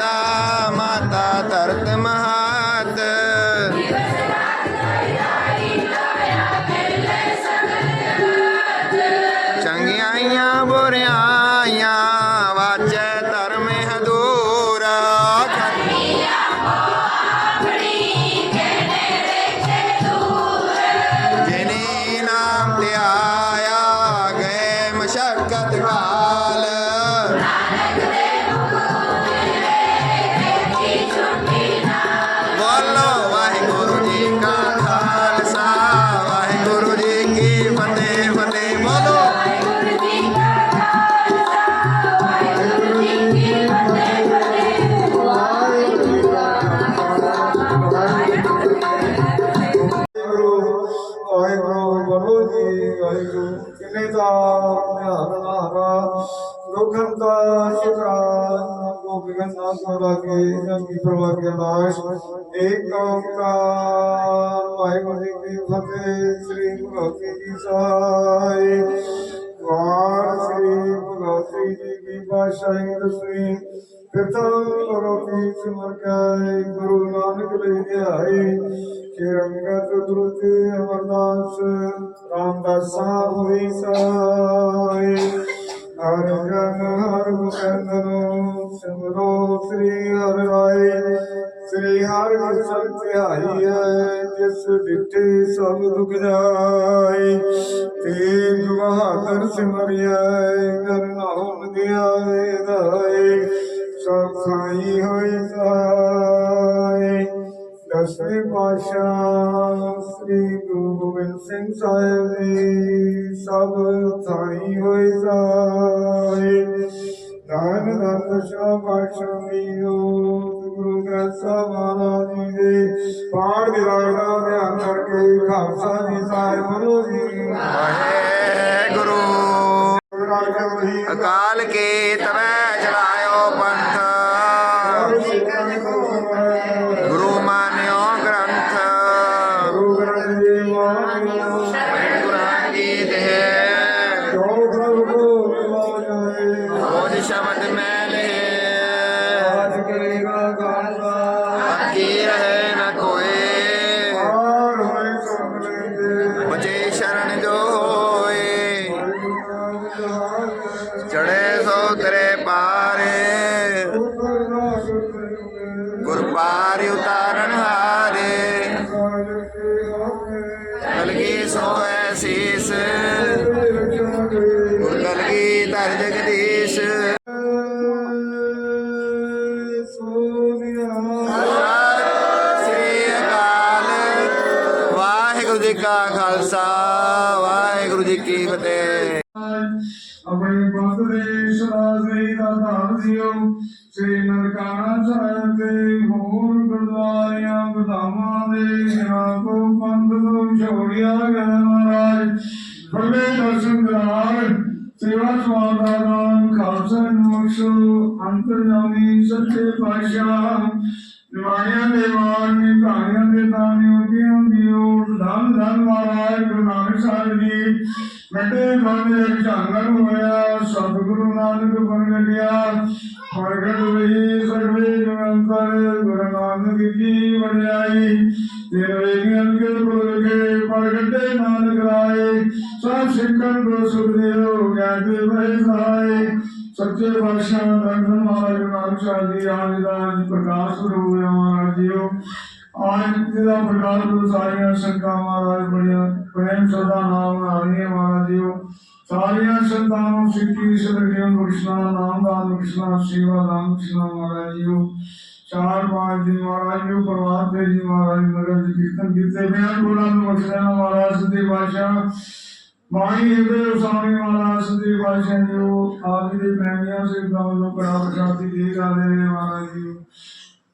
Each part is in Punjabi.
nah. ਕੋ ਲਾਗੇ ਜਮੀ ਪ੍ਰਵਾ ਕੇ ਨਾਸ਼ ਏਕ ਓੰਕਾਰ ਵਾਹਿਗੁਰੂ ਜੀ ਕੀ ਫਤਿਹ ਸ੍ਰੀ ਗੁਰੂ ਜੀ ਸਾਈ ਵਾਰ ਸ੍ਰੀ ਗੁਰੂ ਜੀ ਕੀ ਬਾਸ਼ਾਹੀ ਦਸਵੀਂ ਪ੍ਰਥਮ ਗੁਰੂ ਕੀ ਸਿਮਰ ਕੇ ਗੁਰੂ ਨਾਨਕ ਲੈ ਆਏ ਚਿਰੰਗਤ ਦੁਰਤੇ ਅਮਰਦਾਸ ਰਾਮਦਾਸਾ ਹੋਈ ਸਾਈ ਹਰ ਜਨ ਹਰ ਗੁਰੰਦਨੋ ਸਿਮਰੋ ਸ੍ਰੀ ਹਰਿ ਰਾਏ, ਸ੍ਰੀ ਹਰਿ ਗੁਰਸਲ ਧਿਆਈ ਹੈ ਜਿਸ ਡਿਠੇ ਸਭ ਦੁਖ ਜਾਏ। ਤੇਗ ਬਹਾਦਰ ਸਿਮਰਿਐ ਕਰਨਾਉ ਦਿਆਏ ਦਾਏ ਸਭ ਖਾਈ ਹੋਈ ਸਾਈ ਦਸਵੇਂ ਪਾਤਸ਼ਾਹ ਸ੍ਰੀ ਗੁਰੂ ਗੋਬਿੰਦ ਸਿੰਘ ਸਾਹਿਬ ਜੀ, ਸਭ ਥਾਈ ਹੋਏ ਸਾਈ ਦਾਨ ਦੰਦ ਸ਼ਾਹ ਪਾਤਸ਼ਾਹ ਮੀਓ ਗੁਰੂ ਗ੍ਰੰਥ ਸਾਹਿਬ ਮਹਾਰਾਜ ਜੀ ਦੇ ਪਾਠ ਵਿਰਾੜ ਦਾ ਧਿਆਨ ਕਰਕੇ ਖਾਲਸਾ ਜੀ ਸਾਹਿਬ ਬੋਲੋ ਜੀ ਵਾਹਿਗੁਰੂ ਅਕਾਲ ਕੀ ਤਵੈ ਗੁਰ ਪਾਰ ਉਤਾਰਨ ਹਾਰੇ। ਕਲਗੀ ਸੋ ਐਸੀਸ ਗੁਰ ਕਲਗੀ ਧਰ ਜਗਦੀਸ਼। ਵਾਹਿਗੁਰੂ ਜੀ ਕਾ ਖਾਲਸਾ, ਵਾਹਿਗੁਰੂ ਜੀ ਕੀ ਫਤਿਹ। ਆਪਣੇ ਬੰਦ ਦਾ ਧਾਰ ਦਿਓ ਸ੍ਰੀ ਨਨਕਾਣਾ ਸਾਹਿਬ ਦੇ ਹੋਰ ਗੁਰਦੁਆਰਿਆਂ ਗੁਦਾਮਾਂ ਦੇ ਜਨਾਂ ਕੋ ਪੰਥ ਤੋਂ ਛੋੜਿਆ ਗਿਆ ਮਹਾਰਾਜ। ਬੜੇ ਦਰਸ਼ਨ ਕਰਾਰ ਸੇਵਾ ਸਵਾਦ ਦਾ ਨਾਮ ਖਾਲਸਾ ਨੂੰ ਬਖਸ਼ੋ, ਅੰਤਰਜਾਮੀ ਸੱਚੇ ਪਾਸ਼ਾ ਨਿਵਾਣਿਆਂ ਦੇ ਮਾਨ ਨਿਕਾਇਆਂ ਦੇ ਤਾਨੇ ਉਗਿਆਂ ਧੰਨ ਧੰਨ ਮਹਾਰਾਜ, ਗੁਰੂ ਨਾਨਕ ਸਾਹਿਬ ਜੀ। ਮਿੱਟੇ ਮਨ ਇੱਕ ਝਾਂਗਰ ਹੋਇਆ, ਸਤਿਗੁਰੂ ਨਾਨਕ ਬਨ ਪ੍ਰਗਟ ਹੋਈ, ਸਗਲੇ ਜਨੰਤਰ, ਗੁਰੂ ਨਾਨਕ ਕੀ ਵਡਿਆਈ। ਤੇਰੇ ਗਿਆਨ ਕੇ ਬੋਲ ਕੇ ਪ੍ਰਗਟੇ ਨਾਨਕ ਰਾਏ। ਸਭ ਸਿੱਖਣ ਕੋ ਸੁਖ ਦਿਓ ਗਿਆਨ ਦੇ ਬਹਿ ਸੱਚੇ ਪਾਤਸ਼ਾਹ ਧੰਨ ਧੰਨ ਮਹਾਰਾਜ ਨਾਨਕ ਸਾਹਿਬ ਜੀ ਆਜ ਦਾ ਪ੍ਰਕਾਸ਼ ਸਰੂਪ ਹੋਇਆ ਮਹਾਰਾਜ ਜੀਓ। ਆਜ ਜਿਹਦਾ ਪ੍ਰਕਾਸ਼ ਗੁਰੂ ਸਾਰੀਆਂ ਸੰਗਤਾਂ ਮਹਾਰਾਜ ਬੜੀਆਂ ਪ੍ਰੇਮ ਸਦਾ ਨਾਮ ਆਣੀਆਂ ਮਹਾਰਾਜ ਸਾਰੀਆਂ ਸੰਤਾਂ ਨੂੰ ਸਿੱਖੀ ਸਦਗਿਆਨ ਬਖਸ਼ਣਾ, ਨਾਮ ਦਾਨ ਬਖਸ਼ਣਾ, ਸੇਵਾ ਦਾਨ ਬਖਸ਼ਣਾ ਮਹਾਰਾਜ ਚਾਰ ਪੰਜ ਦਿਨ ਮਹਾਰਾਜ ਜੀ ਪਰਵਾਰ ਜੀ ਮਹਾਰਾਜ ਨਗਰ ਜੀ ਕੀਰਤਨ ਕੀਤੇ। ਬਿਆਨ ਗੁਰਾਂ ਨੂੰ ਬਖਸ਼ਣਾ ਮਹਾਰਾਜ ਸੱਚੇ ਪਾਤਸ਼ਾਹ। ਬਾਣੀ ਇਹਦੇ ਉਸਾਮੀ ਮਹਾਰਾਜ ਸੱਚੇ ਪਾਤਸ਼ਾਹ ਜੀ ਉਹ ਦੇ ਪ੍ਰੇਮੀਆਂ ਸੇ ਗਾਉਂ ਨੂੰ ਕੜਾ ਪ੍ਰਸ਼ਾਦੀ ਦੇ ਕਰਦੇ ਨੇ ਮਹਾਰਾਜ ਜੀ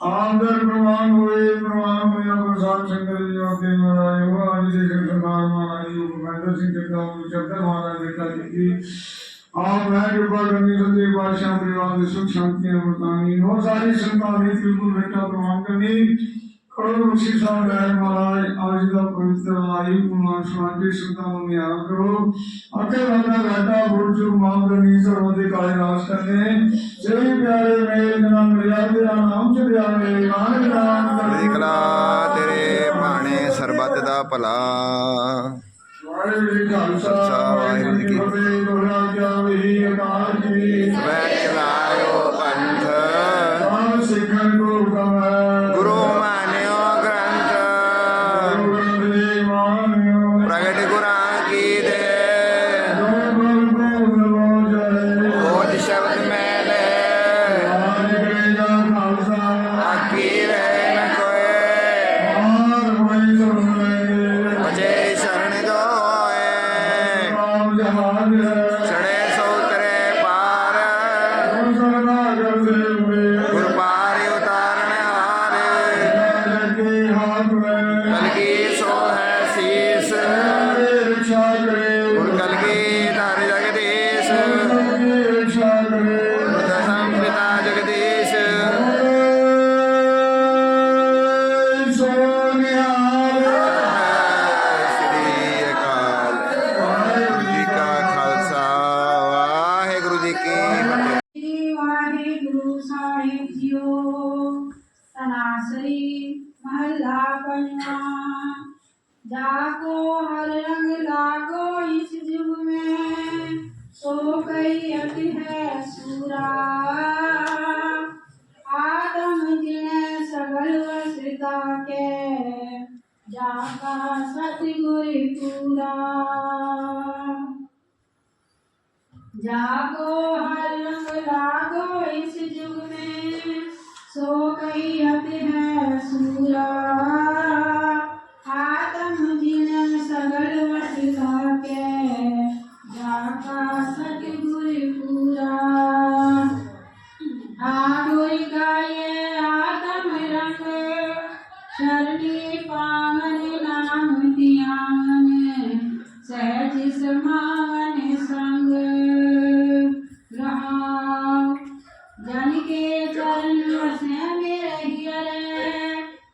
ਆਮਦਰ ਪ੍ਰਵਾਨ ਹੋਏ ਪ੍ਰਵਾਨ ਹੋਇਆ ਪ੍ਰਸਾਦ ਸ਼ੰਕਰ ਜੀ ਆਪੇ ਮਹਾਰਾਜ ਉਹ ਅੱਜ ਦੇ ਜਗਤਾਰ ਮਹਾਰਾਜ ਜੀ ਮਹਿੰਦਰ ਸਿੰਘ ਜਗਤਾਰ ਨੂੰ ਚੱਕਰ ਮਹਾਰਾਜ ਬੇਟਾ ਜੀ ਦੀ ਆਪ ਮੈਂ ਕਿਰਪਾ ਕਰਨੀ, ਸੱਚੇ ਪਾਤਸ਼ਾਹ ਪਰਿਵਾਰ ਦੇ ਸੁਖ ਸ਼ਾਂਤੀ ਅਮਰਤਾਨੀ ਹੋ ਸਾਰੀ ਸੰਤਾਂ ਦੀ ਬਿਲਕੁਲ ਬੇਟਾ ਪ੍ਰਵਾਨ ਕਰਨੀ। ਕਰੋ ਮੁਸ਼ੀ ਸਾਹਿਬ ਮਹਾਰਾਜ ਅੱਜ ਦਾ ਪਵਿੱਤਰ ਆਈ ਸਵਾਜੀ ਸੰਤਾਂ ਨੂੰ ਨਿਆਮ ਕਰੋ। ਅਕੇ ਬੰਦਾ ਘਾਟਾ ਬੁਰਜੂ ਮਾਮ ਕਰਨੀ ਸਰੋਂ ਦੇ ਕਾਲੇ ਰਾਸ ਕਰਨੇ। ਜੈ ਪਿਆਰੇ ਮੇਲ ਜਨਮ ਮਿਲਿਆ ਤੇਰਾ ਨਾਮ ਚ ਪਿਆਰੇ ਨਾਨਕ ਨਾਮ ਦੇਖਲਾ ਤੇਰੇ ਭਾਣੇ ਸਰਬੱਤ ਦਾ ਭਲਾ। ਵਾਹਿਗੁਰੂ ਜੀ ਕਾ ਖਾਲਸਾ ਵਾਹਿਗੁਰੂ ਜੀ ਕੀ ਫਤਿਹ। ਵਾਹਿਗੁਰੂ ਸਨਾਸਰੀ ਮਹਲਾ ਪੰਜਵਾਂ ਜਾ ਕੋ ਹਰ ਰੰਗ ਲਾਗੋ ਇਸ ਜੁਗ ਮੈਂ ਸੋ ਕਈ ਅਤਿ ਹੈ ਸੂਰਾ ਆਦਮ ਜਿਨੇ ਸਗਲ ਵਸਿਤਾ ਕੇ ਜਾ ਕਾ ਸਤਿਗੁਰ ਪੂਰਾ जागो हर रंग लागो इस युग में सो कई हत है सूरा आत्म जिन सगल वस के जाका सतगुर